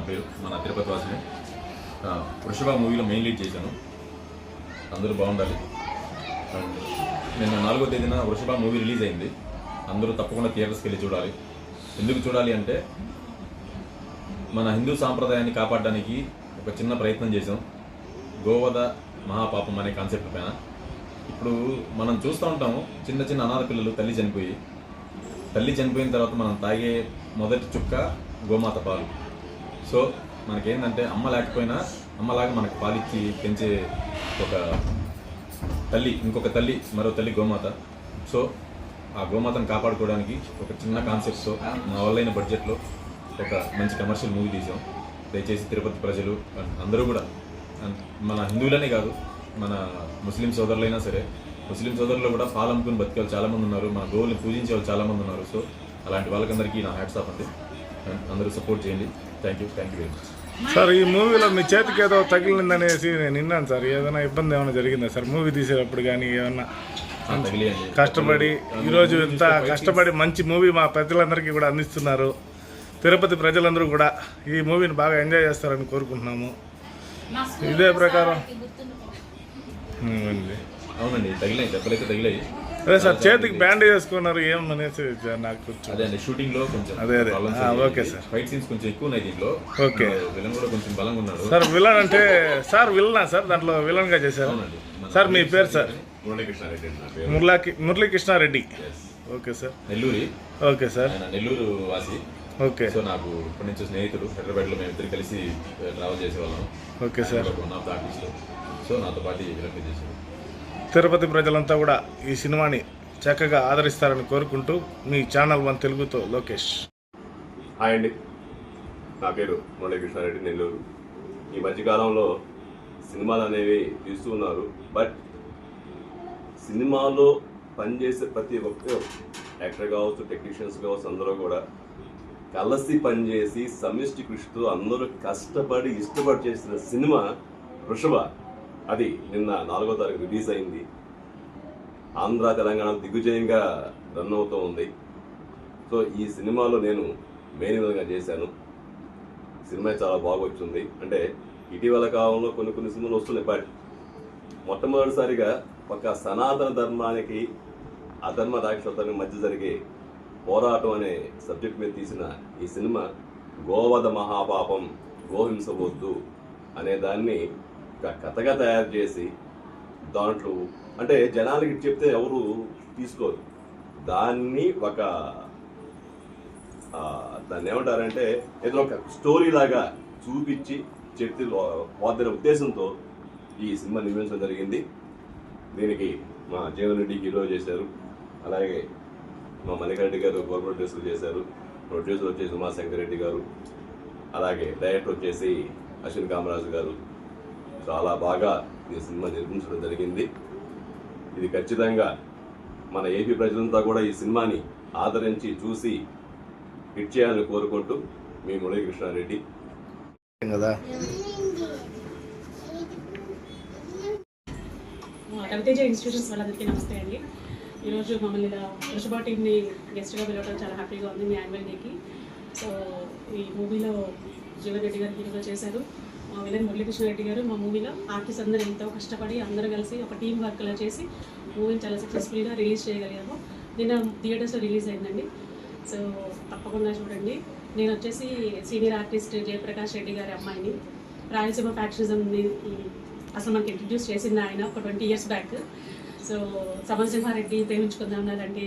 నా పేరు మన తిరుపతి వాసిని. వృషభ మూవీలో మెయిన్ లీడ్ చేశాను. అందరూ బాగుండాలి. అండ్ నిన్న నాలుగో తేదీన వృషభ మూవీ రిలీజ్ అయింది. అందరూ తప్పకుండా థియేటర్స్కి వెళ్ళి చూడాలి. ఎందుకు చూడాలి అంటే మన హిందూ సాంప్రదాయాన్ని కాపాడడానికి ఒక చిన్న ప్రయత్నం చేసాం గోవద మహాపాపం అనే కాన్సెప్ట్ పైన. ఇప్పుడు మనం చూస్తూ ఉంటాము చిన్న చిన్న అనాథ పిల్లలు తల్లి చనిపోయి. తల్లి చనిపోయిన తర్వాత మనం తాగే మొదటి చుక్క గోమాత పాలు. సో మనకేంటంటే అమ్మ లేకపోయినా అమ్మలాగా మనకు పాలిచ్చి పెంచే ఒక తల్లి ఇంకొక తల్లి మరో తల్లి గోమాత. సో ఆ గోమాతను కాపాడుకోవడానికి ఒక చిన్న కాన్సెప్ట్తో మా వాళ్ళైన బడ్జెట్లో ఒక మంచి కమర్షియల్ మూవీ తీసాం దయచేసి తిరుపతి ప్రజలు అందరూ కూడా మన హిందువులనే కాదు మన ముస్లిం సోదరులైనా సరే ముస్లిం సోదరులు కూడా పాలమ్ముకుని బతికే వాళ్ళు చాలామంది ఉన్నారు మన గోవుల్ని పూజించే వాళ్ళు చాలామంది ఉన్నారు. సో అలాంటి వాళ్ళకందరికీ నా హ్యాట్స్ ఆఫ్ అండి. అందరూ సపోర్ట్ చేయండి. Thank you thank you very much sir ఈ మూవీలో మీ చేతికి ఏదో తగిలిందనేసి నేను విన్నాను సార్ ఏదైనా ఇబ్బంది ఏమైనా జరిగిందా సార్ మూవీ తీసేటప్పుడు కానీ ఏమన్నా? కష్టపడి ఈరోజు ఇంత కష్టపడి మంచి మూవీ మా ప్రజలందరికీ కూడా అందిస్తున్నారు. తిరుపతి ప్రజలందరూ కూడా ఈ మూవీని బాగా ఎంజాయ్ చేస్తారని కోరుకుంటున్నాము. ఇదే ప్రకారం. అవునండి తగిలాయి దెబ్బలైతే తగిలాయి. అదే సార్ చేతికి బ్యాండేజ్ వేసుకున్నారు ఏమనేసి నాకు కొంచెం అదే అండి షూటింగ్లో కొంచెం అదే, అదే. Okay sir. ఫైట్ సీన్స్ కొంచెం ఎక్కువ ఉన్నాయి దీంట్లో. ఓకే. విలన్ కూడా కొంచెం బలంగా ఉన్నాడు. సార్ విలన్ అంటే సార్ విలనా సార్? దాంట్లో విలన్గా చేశారు. అవునండి. మన సార్ మీ పేరు sir? Murali Muralikrishna Reddy. Okay sir. నెల్లూరి. Okay sir. నెల్లూరు వాసి. ఓకే. సో నాకు ఇప్పటి నుంచి స్నేహితుడు హైదరాబాద్లో మేము ఇద్దరు కలిసి ట్రావెల్ చేసేవాళ్ళం. Okay sir. One of the so నాతో పాటు విలన్ చేశారు. తిరుపతి ప్రజలంతా కూడా ఈ సినిమాని చక్కగా ఆదరిస్తారని కోరుకుంటూ మీ ఛానల్ వన్ తెలుగుతో లోకేష్. హాయ్ అండి. నా పేరు మురళీకృష్ణారెడ్డి నెల్లూరు. ఈ మధ్యకాలంలో సినిమాలు అనేవి తీస్తూ ఉన్నారు. బట్ సినిమాలో పనిచేసే ప్రతి ఒక్కరు యాక్టర్ కావచ్చు టెక్నీషియన్స్ కావచ్చు అందరూ కూడా కలిసి పనిచేసి సమిష్టి కృషితో అందరూ కష్టపడి ఇష్టపడి చేసిన సినిమా వృషభ. అది నిన్న నాలుగో తారీఖు రిలీజ్ అయింది. ఆంధ్ర తెలంగాణ దిగ్విజయంగా రన్ అవుతూ ఉంది. సో ఈ సినిమాలో నేను మెయిన్ విధంగా చేశాను. సినిమా చాలా బాగా వచ్చింది. అంటే ఇటీవల కాలంలో కొన్ని కొన్ని సినిమాలు వస్తున్నాయి బట్ మొట్టమొదటిసారిగా ఒక సనాతన ధర్మానికి అధర్మ రాక్షసానికి మధ్య జరిగే పోరాటం అనే సబ్జెక్ట్ మీద తీసిన ఈ సినిమా గోవధ మహాపాపం గోహింసవద్దు అనే దాన్ని కథగా తయారు చేసి దాంట్లో అంటే జనాలకి చెప్తే ఎవరు తీసుకోరు. దాన్ని ఒక దాన్ని ఏమంటారంటే ఏదో ఒక స్టోరీ లాగా చూపించి చెప్తే వాదిన ఉద్దేశంతో ఈ సినిమా నిర్మించడం జరిగింది. దీనికి మా జీవన్ రెడ్డి హీరో చేశారు. అలాగే మా మల్లికారెడ్డి గారు గవర్నమెంట్ ప్రొడ్యూసర్ చేశారు. ప్రొడ్యూసర్ వచ్చేసి ఉమాశంకర్ రెడ్డి గారు. అలాగే డైరెక్టర్ వచ్చేసి అశ్విన్ కామరాజు గారు. చాలా బాగా ఈ సినిమా నిర్మించడం జరిగింది. ఇది ఖచ్చితంగా మన ఏపీ ప్రజలంతా కూడా ఈ సినిమాని ఆదరించి చూసి హిట్ చేయాలని కోరుకుంటూ మీ మురళీకృష్ణారెడ్డి. కదా? రవితేజ ఇన్స్టిట్యూషన్స్ వాళ్ళందరికీ నమస్తే అండి. ఈరోజు మమ్మల్ని ఇలా వృషభ టీమ్ని గెస్ట్గా పిలవడం చాలా హ్యాపీగా ఉంది మీ యాన్యువల్ డేకి సో ఈ మూవీలో జీవన్ రెడ్డి గారు హీరోగా చేశారు. మా విలన్ మురళీకృష్ణ రెడ్డి గారు మా మూవీలో ఆర్టిస్ట్ అందరూ ఎంతో కష్టపడి అందరూ కలిసి ఒక టీం వర్క్లో చేసి మూవీని చాలా సక్సెస్ఫుల్గా రిలీజ్ చేయగలిగాము. నిన్న థియేటర్స్లో రిలీజ్ అయిందండి. సో తప్పకుండా చూడండి. నేను వచ్చేసి సీనియర్ ఆర్టిస్ట్ జయప్రకాష్ రెడ్డి గారి అమ్మాయిని. రాయలసీమ ఫ్యాక్షనిజంని అసలు మనకి ఇంట్రడ్యూస్ చేసింది ఆయన ఒక twenty years back so Samarasimha Reddy Preminchukundam అలాంటి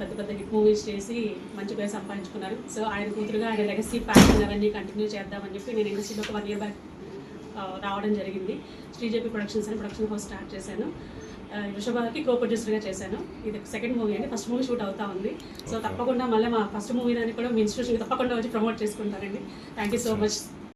పెద్ద పెద్ద హిట్ మూవీస్ చేసి మంచి పేరు సంపాదించుకున్నారు. సో ఆయన కూతురుగా ఆయన లెగసీ ప్యాషన్ అవన్నీ కంటిన్యూ చేద్దామని చెప్పి నేను ఇండస్ట్రీలో ఒక వన్ ఇయర్ బ్యాక్ రావడం జరిగింది. శ్రీజేపీ ప్రొడక్షన్స్ అని ప్రొడక్షన్ హౌస్ స్టార్ట్ చేశాను. వృషభకి కో ప్రొడ్యూసర్గా చేశాను. ఇది సెకండ్ మూవీ అండి. ఫస్ట్ మూవీ షూట్ అవుతా ఉంది. సో తప్పకుండా మళ్ళీ మా ఫస్ట్ మూవీ దాన్ని కూడా మీ ఇన్స్టిట్యూషన్ తప్పకుండా వచ్చి ప్రమోట్ చేసుకుంటానండి థ్యాంక్ యూ సో మచ్